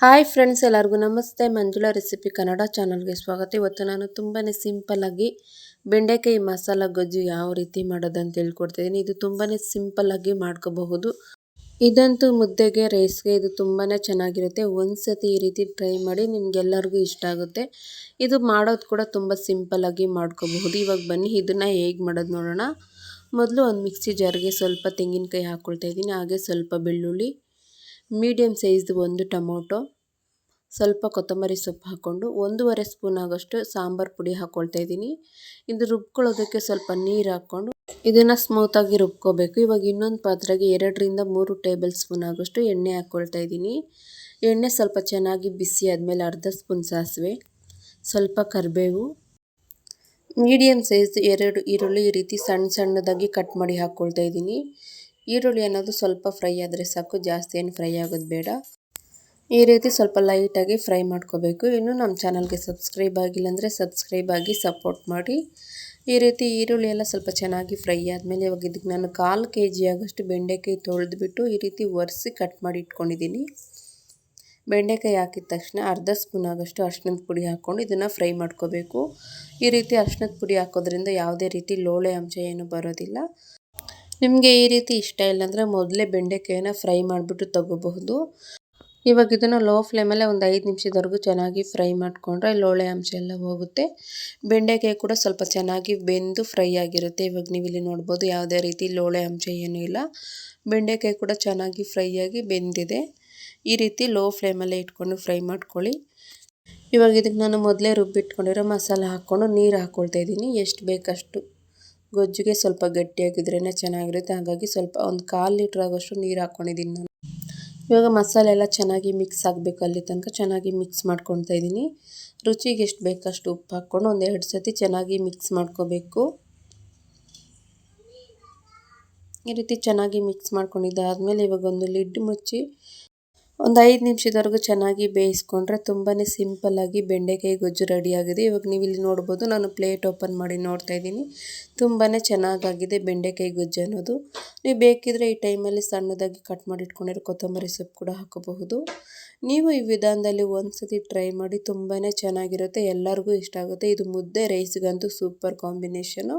Hi friends, ಎಲ್ಲರಿಗೂ ನಮಸ್ತೆ. Manjula recipe Kannada ಚಾನಲ್ಗೆ ಸ್ವಾಗತ. ಇವತ್ತು ನಾನು ತುಂಬಾ ಸಿಂಪಲ್ಲಾಗಿ ಬೆಂಡೆಕಾಯಿ ಮಸಾಲ ಗೊಜ್ಜು ಯಾವ ರೀತಿ ಮಾಡೋದಂತ ಹೇಳ್ಕೊಡ್ತಿದ್ದೀನಿ ಇದು ತುಂಬಾ ಸಿಂಪಲ್ಲಾಗಿ ಮಾಡ್ಕೋಬಹುದು. ಇದಂತೂ ಮುದ್ದೆಗೆ, ರೈಸ್ಗೆ ಇದು ತುಂಬಾ ಚೆನ್ನಾಗಿರುತ್ತೆ. ಒಂದು ಸತಿ ಈ ರೀತಿ ಟ್ರೈ ಮಾಡಿ ನಿಮಗೆಲ್ಲರಿಗೂ ಇಷ್ಟ ಆಗುತ್ತೆ. ಇದು ಮಾಡೋದು ಕೂಡ ತುಂಬ ಸಿಂಪಲ್ಲಾಗಿ ಮಾಡ್ಕೋಬಹುದು. ಇವಾಗ ಬನ್ನಿ, ಇದನ್ನು ಹೇಗೆ ಮಾಡೋದು ನೋಡೋಣ. ಮೊದಲು ಒಂದು ಮಿಕ್ಸಿ ಜಾರ್ಗೆ ಸ್ವಲ್ಪ ತೆಂಗಿನಕಾಯಿ ಹಾಕ್ಕೊಳ್ತಾ ಇದ್ದೀನಿ. ಹಾಗೆ ಸ್ವಲ್ಪ ಬೆಳ್ಳುಳ್ಳಿ ಮೀಡಿಯಮ್ ಸೈಜ್ದು ಒಂದು ಟೊಮೊಟೊ, ಸ್ವಲ್ಪ ಕೊತ್ತಂಬರಿ ಸೊಪ್ಪು ಹಾಕ್ಕೊಂಡು ಒಂದೂವರೆ ಸ್ಪೂನ್ ಆಗೋಷ್ಟು ಸಾಂಬಾರು ಪುಡಿ ಹಾಕ್ಕೊಳ್ತಾ ಇದ್ದೀನಿ. ಇದು ರುಬ್ಕೊಳ್ಳೋದಕ್ಕೆ ಸ್ವಲ್ಪ ನೀರು ಹಾಕ್ಕೊಂಡು ಇದನ್ನು ಸ್ಮೂತಾಗಿ ರುಬ್ಕೋಬೇಕು. ಇವಾಗ ಇನ್ನೊಂದು ಪಾತ್ರೆಗೆ ಎರಡರಿಂದ ಮೂರು ಟೇಬಲ್ ಸ್ಪೂನ್ ಆಗೋಷ್ಟು ಎಣ್ಣೆ ಹಾಕ್ಕೊಳ್ತಾ ಇದ್ದೀನಿ. ಎಣ್ಣೆ ಸ್ವಲ್ಪ ಚೆನ್ನಾಗಿ ಬಿಸಿ ಆದಮೇಲೆ ಅರ್ಧ ಸ್ಪೂನ್ ಸಾಸಿವೆ, ಸ್ವಲ್ಪ ಕರಿಬೇವು ಮೀಡಿಯಮ್ ಸೈಜ್ ಎರಡು ಈರುಳ್ಳಿ ಈ ರೀತಿ ಸಣ್ಣ ಸಣ್ಣದಾಗಿ ಕಟ್ ಮಾಡಿ ಹಾಕ್ಕೊಳ್ತಾ ಇದ್ದೀನಿ. ಈರುಳ್ಳಿ ಅನ್ನೋದು ಸ್ವಲ್ಪ ಫ್ರೈ ಆದರೆ ಸಾಕು, ಜಾಸ್ತಿ ಏನು ಫ್ರೈ ಆಗೋದು ಬೇಡ. ಈ ರೀತಿ ಸ್ವಲ್ಪ ಲೈಟಾಗಿ ಫ್ರೈ ಮಾಡ್ಕೋಬೇಕು. ಇನ್ನು ನಮ್ಮ ಚಾನಲ್ಗೆ ಸಬ್ಸ್ಕ್ರೈಬ್ ಆಗಿಲ್ಲ ಅಂದರೆ ಸಬ್ಸ್ಕ್ರೈಬ್ ಆಗಿ ಸಪೋರ್ಟ್ ಮಾಡಿ. ಈ ರೀತಿ ಈರುಳ್ಳಿ ಎಲ್ಲ ಸ್ವಲ್ಪ ಚೆನ್ನಾಗಿ ಫ್ರೈ ಆದಮೇಲೆ ಇವಾಗ ಇದಕ್ಕೆ ನಾನು ಕಾಲು ಕೆ ಜಿ ಆಗೋಷ್ಟು ಬೆಂಡೆಕಾಯಿ ತೊಳೆದುಬಿಟ್ಟು ಈ ರೀತಿ ಒರೆಸಿ ಕಟ್ ಮಾಡಿ ಇಟ್ಕೊಂಡಿದ್ದೀನಿ. ಬೆಂಡೆಕಾಯಿ ಹಾಕಿದ ತಕ್ಷಣ ಅರ್ಧ ಸ್ಪೂನ್ ಆಗೋಷ್ಟು ಅರ್ಶಿನದ ಪುಡಿ ಹಾಕ್ಕೊಂಡು ಇದನ್ನು ಫ್ರೈ ಮಾಡ್ಕೋಬೇಕು. ಈ ರೀತಿ ಅರ್ಶಿನದ ಪುಡಿ ಹಾಕೋದ್ರಿಂದ ಯಾವುದೇ ರೀತಿ ಲೋಳೆ ಅಂಶ ಏನು ಬರೋದಿಲ್ಲ. ನಿಮಗೆ ಈ ರೀತಿ ಇಷ್ಟ ಇಲ್ಲ ಅಂದರೆ ಮೊದಲೇ ಬೆಂಡೆಕಾಯಿನ ಫ್ರೈ ಮಾಡಿಬಿಟ್ಟು ತಗೋಬಹುದು. ಇವಾಗ ಇದನ್ನು ಲೋ ಫ್ಲೇಮಲ್ಲೇ ಒಂದು ಐದು ನಿಮಿಷದವರೆಗೂ ಚೆನ್ನಾಗಿ ಫ್ರೈ ಮಾಡಿಕೊಂಡ್ರೆ ಲೋಳೆ ಅಂಶ ಎಲ್ಲ ಹೋಗುತ್ತೆ. ಬೆಂಡೆಕಾಯಿ ಕೂಡ ಸ್ವಲ್ಪ ಚೆನ್ನಾಗಿ ಬೆಂದು ಫ್ರೈ ಆಗಿರುತ್ತೆ. ಇವಾಗ ನೀವು ಇಲ್ಲಿ ನೋಡ್ಬೋದು ಯಾವುದೇ ರೀತಿ ಲೋಳೆ ಅಂಶ ಏನೂ ಇಲ್ಲ. ಬೆಂಡೆಕಾಯಿ ಕೂಡ ಚೆನ್ನಾಗಿ ಫ್ರೈ ಆಗಿ ಬೆಂದಿದೆ. ಈ ರೀತಿ ಲೋ ಫ್ಲೇಮಲ್ಲೇ ಇಟ್ಕೊಂಡು ಫ್ರೈ ಮಾಡ್ಕೊಳ್ಳಿ. ಇವಾಗ ಇದಕ್ಕೆ ನಾನು ಮೊದಲೇ ರುಬ್ಬಿಟ್ಕೊಂಡಿರೋ ಮಸಾಲೆ ಹಾಕ್ಕೊಂಡು ನೀರು ಹಾಕ್ಕೊಳ್ತಾ ಇದ್ದೀನಿ. ಎಷ್ಟು ಬೇಕಷ್ಟು ಗೊಜ್ಜಿಗೆ ಸ್ವಲ್ಪ ಗಟ್ಟಿಯಾಗಿದ್ರೇ ಚೆನ್ನಾಗಿರುತ್ತೆ. ಹಾಗಾಗಿ ಸ್ವಲ್ಪ ಒಂದು ಕಾಲು ಲೀಟ್ರ್ ಆಗೋಷ್ಟು ನೀರು ಹಾಕ್ಕೊಂಡಿದ್ದೀನಿ ನಾನು. ಇವಾಗ ಮಸಾಲೆ ಎಲ್ಲ ಚೆನ್ನಾಗಿ ಮಿಕ್ಸ್ ಆಗಬೇಕು ಅಲ್ಲಿ ತನಕ. ಚೆನ್ನಾಗಿ ಮಿಕ್ಸ್ ಮಾಡ್ಕೊತಾ ಇದ್ದೀನಿ ರುಚಿಗೆ ಎಷ್ಟು ಬೇಕಷ್ಟು ಉಪ್ಪು ಹಾಕ್ಕೊಂಡು ಒಂದು ಎರಡು ಸತಿ ಚೆನ್ನಾಗಿ ಮಿಕ್ಸ್ ಮಾಡ್ಕೋಬೇಕು. ಈ ರೀತಿ ಚೆನ್ನಾಗಿ ಮಿಕ್ಸ್ ಮಾಡ್ಕೊಂಡಿದ್ದಾದಮೇಲೆ ಇವಾಗ ಒಂದು ಲಿಡ್ ಮುಚ್ಚಿ ಒಂದು ಐದು ನಿಮಿಷದವರೆಗೂ ಚೆನ್ನಾಗಿ ಬೇಯಿಸ್ಕೊಂಡ್ರೆ ತುಂಬಾ ಸಿಂಪಲ್ಲಾಗಿ ಬೆಂಡೆಕಾಯಿ ಗೊಜ್ಜು ರೆಡಿಯಾಗಿದೆ. ಇವಾಗ ನೀವು ಇಲ್ಲಿ ನೋಡ್ಬೋದು, ನಾನು ಪ್ಲೇಟ್ ಓಪನ್ ಮಾಡಿ ನೋಡ್ತಾ ಇದ್ದೀನಿ. ತುಂಬಾ ಚೆನ್ನಾಗಾಗಿದೆ ಬೆಂಡೆಕಾಯಿ ಗೊಜ್ಜು ಅನ್ನೋದು. ನೀವು ಬೇಕಿದ್ರೆ ಈ ಟೈಮಲ್ಲಿ ಸಣ್ಣದಾಗಿ ಕಟ್ ಮಾಡಿ ಇಟ್ಕೊಂಡಿರೋ ಕೊತ್ತಂಬರಿ ಸೊಪ್ಪು ಕೂಡ ಹಾಕಬಹುದು. ನೀವು ಈ ವಿಧಾನದಲ್ಲಿ ಒಂದು ಸತಿ ಟ್ರೈ ಮಾಡಿ ತುಂಬಾ ಚೆನ್ನಾಗಿರುತ್ತೆ, ಎಲ್ಲರಿಗೂ ಇಷ್ಟ ಆಗುತ್ತೆ. ಇದು ಮುದ್ದೆ, ರೈಸ್ಗಂತೂ ಸೂಪರ್ ಕಾಂಬಿನೇಷನು.